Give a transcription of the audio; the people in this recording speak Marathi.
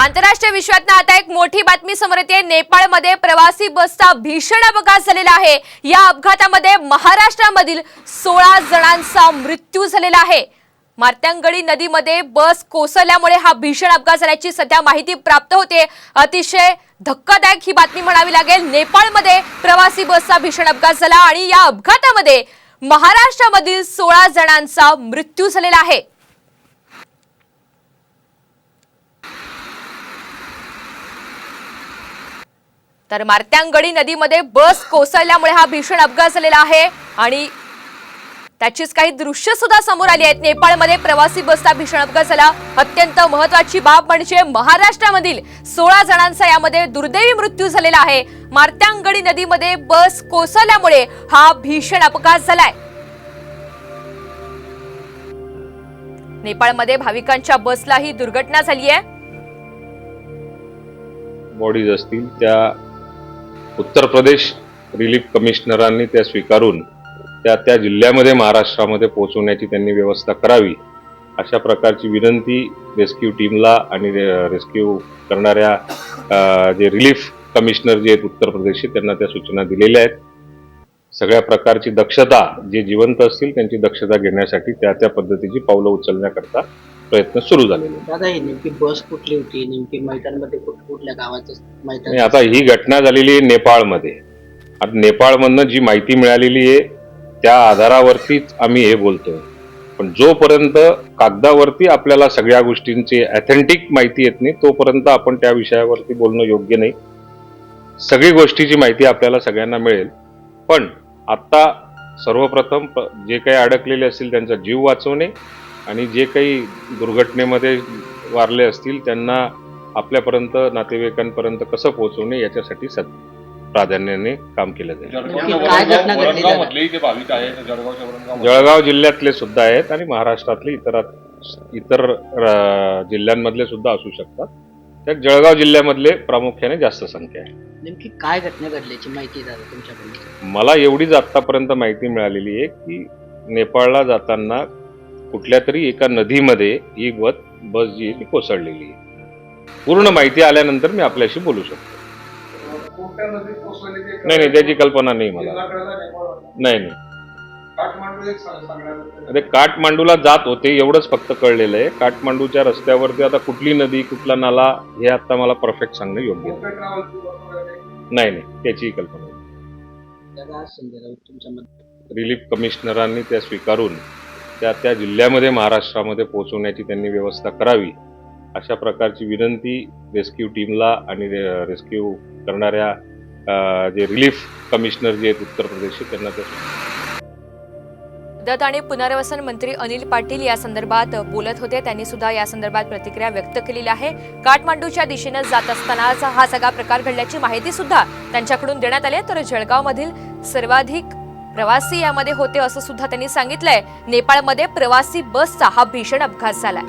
आंतरराष्ट्रीय विश्वातनं आता एक मोठी बातमी समोर येते. नेपाळमध्ये प्रवासी बसचा भीषण अपघात झालेला आहे. या अपघातामध्ये महाराष्ट्रामधील सोळा जणांचा मृत्यू झालेला आहे. मार्त्यांगडी नदीमध्ये बस कोसळल्यामुळे हा भीषण अपघात झाल्याची सध्या माहिती प्राप्त होते. अतिशय धक्कादायक ही बातमी म्हणावी लागेल. नेपाळमध्ये प्रवासी बसचा भीषण अपघात झाला आणि या अपघातामध्ये महाराष्ट्रामधील सोळा जणांचा मृत्यू झालेला आहे. तर मार्त्यांगडी नदीमध्ये बस कोसळल्यामुळे हा भीषण अपघात झालेला आहे आणि त्याचीच काही दृश्य सुद्धा समोर आली आहेत. नेपाळमध्ये प्रवासी बसचा भीषण अपघात झाला. अत्यंत महत्वाची बाब म्हणजे महाराष्ट्रामधील सोळा जणांचा यामध्ये दुर्दैवी मृत्यू झालेला आहे. मार्त्यांगडी नदीमध्ये बस कोसळल्यामुळे हा भीषण अपघात झालाय. नेपाळमध्ये भाविकांच्या बसला ही दुर्घटना झाली आहे. बॉडीज असतील त्या उत्तर प्रदेश रिलीफ कमिशनरांनी त्या स्वीकारून त्या त्या जिल्ह्यामध्ये महाराष्ट्रामध्ये पोहोचवण्याची त्यांनी व्यवस्था करावी अशा प्रकारची विनंती रेस्क्यू टीमला आणि रेस्क्यू करणाऱ्या जे रिलीफ कमिशनर जे आहेत उत्तर प्रदेशचे त्यांना त्या सूचना दिलेल्या आहेत. सगळ्या प्रकारची दक्षता जे जिवंत असतील त्यांची दक्षता घेण्यासाठी त्या त्या पद्धतीची पावलं उचलण्याकरता प्रयत्न सुरू झालेले आहेत. दादा ही नेमकी बस कुठली होती? नेमकी मैदानमध्ये कुठ कुठल्या गावाचं मैदान? आणि आता ही घटना झालेली आहे नेपाळमध्ये. आता नेपाळमधनं जी माहिती मिळालेली आहे त्या आधारावरतीच आम्ही हे बोलतोय. पण जोपर्यंत कागदावरती आपल्याला सगळ्या गोष्टींची ऑथेंटिक माहिती येत नाही तोपर्यंत आपण त्या विषयावरती बोलणं योग्य नाही. सगळी गोष्टीची माहिती आपल्याला सगळ्यांना मिळेल. पण आत्ता सर्वप्रथम प- जे काही अडकलेले असतील त्यांचा जीव वाचवणे आणि जे काही दुर्घटनेमध्ये वारले असतील त्यांना आपल्यापर्यंत नातेवाईकांपर्यंत कसं पोहोचवणे याच्यासाठी सद प्राधान्याने काम केलं जाईल. जळगाव जिल्ह्यातले सुद्धा आहेत आणि महाराष्ट्रातले इतर इतर जिल्ह्यांमधले सुद्धा असू शकतात. त्यात जळगाव जिल्ह्यामधले प्रामुख्याने जास्त संख्या आहे. नेमकी काय घटना घडल्याची माहिती दादा तुमच्याकडून? मला एवढीच आतापर्यंत माहिती मिळालेली आहे की नेपाळला जाताना कुठल्या तरी एका नदीमध्ये ही बस बस जी आहे ती कोसळलेली आहे. पूर्ण माहिती आल्यानंतर मी आपल्याशी बोलू शकतो. नाही नाही त्याची कल्पना नाही मला. नाही नाही. अरे काठमांडूला जात होते एवढंच फक्त कळलेलं आहे. काठमांडूच्या रस्त्यावरती आता कुठली नदी कुठला नाला हे आता मला परफेक्ट सांगणं योग्य नाही. नाही नाही त्याची कल्पना रिलीफ कमिशनरांनी त्या स्वीकारून त्या त्या जिल्ह्यामध्ये महाराष्ट्रामध्ये पोहोचवण्याची त्यांनी व्यवस्था करावी अशा प्रकारची विनंती रेस्क्यू टीमला आणि रेस्क्यू करणाऱ्या जे रिलीफ कमिशनर जे आहेत उत्तर प्रदेशचे त्यांना त्या मदत आणि पुनर्वसन मंत्री अनिल पाटील या संदर्भात बोलत होते त्यांनी सुद्धा या संदर्भात प्रतिक्रिया व्यक्त केलेली आहे काठमांडूच्या दिशेनं जात असतानाच हा सगळा प्रकार घडल्याची माहिती सुद्धा त्यांच्याकडून देण्यात आली आहे. तर जळगावमधील सर्वाधिक प्रवासी यामध्ये होते असं सुद्धा त्यांनी सांगितलंय. नेपाळमध्ये प्रवासी बसचा हा भीषण अपघात झालाय.